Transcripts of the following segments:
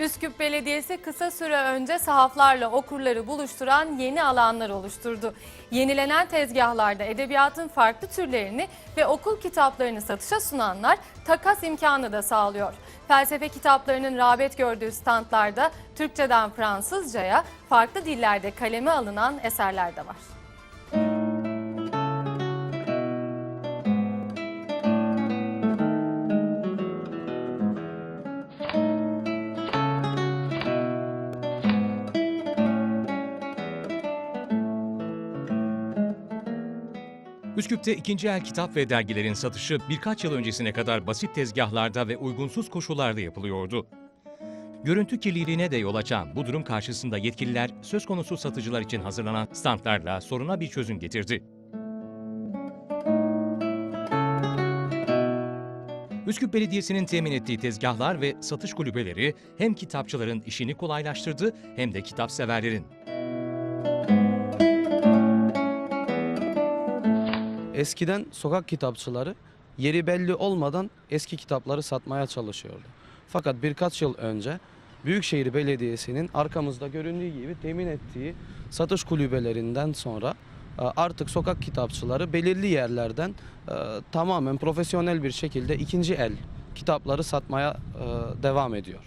Üsküp Belediyesi kısa süre önce sahaflarla okurları buluşturan yeni alanlar oluşturdu. Yenilenen tezgahlarda edebiyatın farklı türlerini ve okul kitaplarını satışa sunanlar takas imkanı da sağlıyor. Felsefe kitaplarının rağbet gördüğü standlarda Türkçeden Fransızcaya farklı dillerde kaleme alınan eserler de var. Üsküp'te ikinci el kitap ve dergilerin satışı birkaç yıl öncesine kadar basit tezgahlarda ve uygunsuz koşullarda yapılıyordu. Görüntü kirliliğine de yol açan bu durum karşısında yetkililer söz konusu satıcılar için hazırlanan standlarla soruna bir çözüm getirdi. Üsküp Belediyesi'nin temin ettiği tezgahlar ve satış kulübeleri hem kitapçıların işini kolaylaştırdı hem de kitap severlerin. Eskiden sokak kitapçıları yeri belli olmadan eski kitapları satmaya çalışıyordu. Fakat birkaç yıl önce Büyükşehir Belediyesi'nin arkamızda göründüğü gibi temin ettiği satış kulübelerinden sonra e, artık sokak kitapçıları belirli yerlerden e, tamamen profesyonel bir şekilde ikinci el kitapları satmaya e, devam ediyor.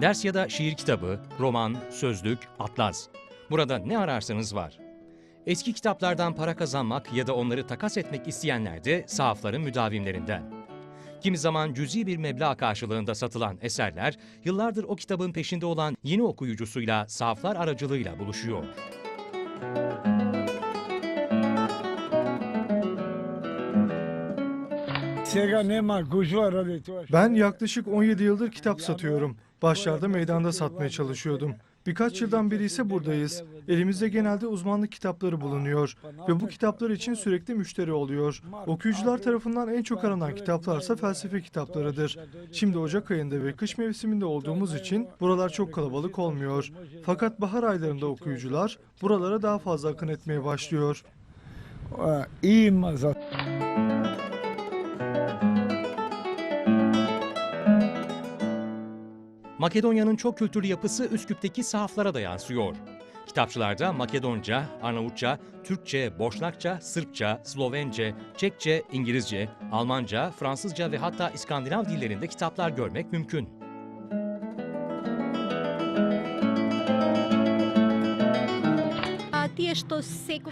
Ders ya da şiir kitabı, roman, sözlük, atlas. Burada ne ararsanız var. Eski kitaplardan para kazanmak ya da onları takas etmek isteyenler de sahafların müdavimlerinden. Kimi zaman cüzi bir meblağ karşılığında satılan eserler, yıllardır o kitabın peşinde olan yeni okuyucusuyla sahaflar aracılığıyla buluşuyor. Ben yaklaşık 17 yıldır kitap satıyorum. Başlarda meydanda satmaya çalışıyordum. Birkaç yıldan beri ise buradayız. Elimizde genelde uzmanlık kitapları bulunuyor ve bu kitaplar için sürekli müşteri oluyor. Okuyucular tarafından en çok aranan kitaplarsa felsefe kitaplarıdır. Şimdi Ocak ayında ve kış mevsiminde olduğumuz için buralar çok kalabalık olmuyor. Fakat bahar aylarında okuyucular buralara daha fazla akın etmeye başlıyor. Ee, iyi mazat. Makedonya'nın çok kültürlü yapısı Üsküp'teki sahaflara da yansıyor. Kitapçılarda Makedonca, Arnavutça, Türkçe, Boşnakça, Sırpça, Slovence, Çekçe, İngilizce, Almanca, Fransızca ve hatta İskandinav dillerinde kitaplar görmek mümkün.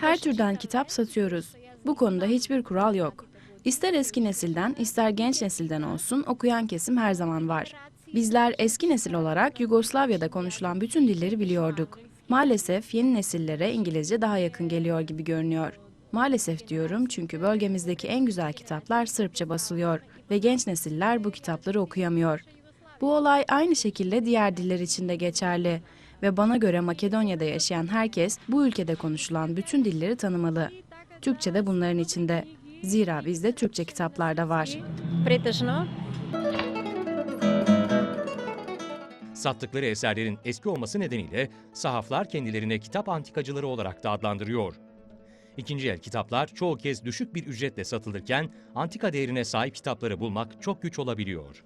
Her türden kitap satıyoruz. Bu konuda hiçbir kural yok. İster eski nesilden, ister genç nesilden olsun okuyan kesim her zaman var. Bizler eski nesil olarak Yugoslavya'da konuşulan bütün dilleri biliyorduk. Maalesef yeni nesillere İngilizce daha yakın geliyor gibi görünüyor. Maalesef diyorum çünkü bölgemizdeki en güzel kitaplar Sırpça basılıyor ve genç nesiller bu kitapları okuyamıyor. Bu olay aynı şekilde diğer diller için de geçerli ve bana göre Makedonya'da yaşayan herkes bu ülkede konuşulan bütün dilleri tanımalı. Türkçe de bunların içinde. Zira bizde Türkçe kitaplar da var. pretežno Sattıkları eserlerin eski olması nedeniyle sahaflar kendilerine kitap antikacıları olarak da adlandırıyor. İkinci el kitaplar çoğu kez düşük bir ücretle satılırken antika değerine sahip kitapları bulmak çok güç olabiliyor.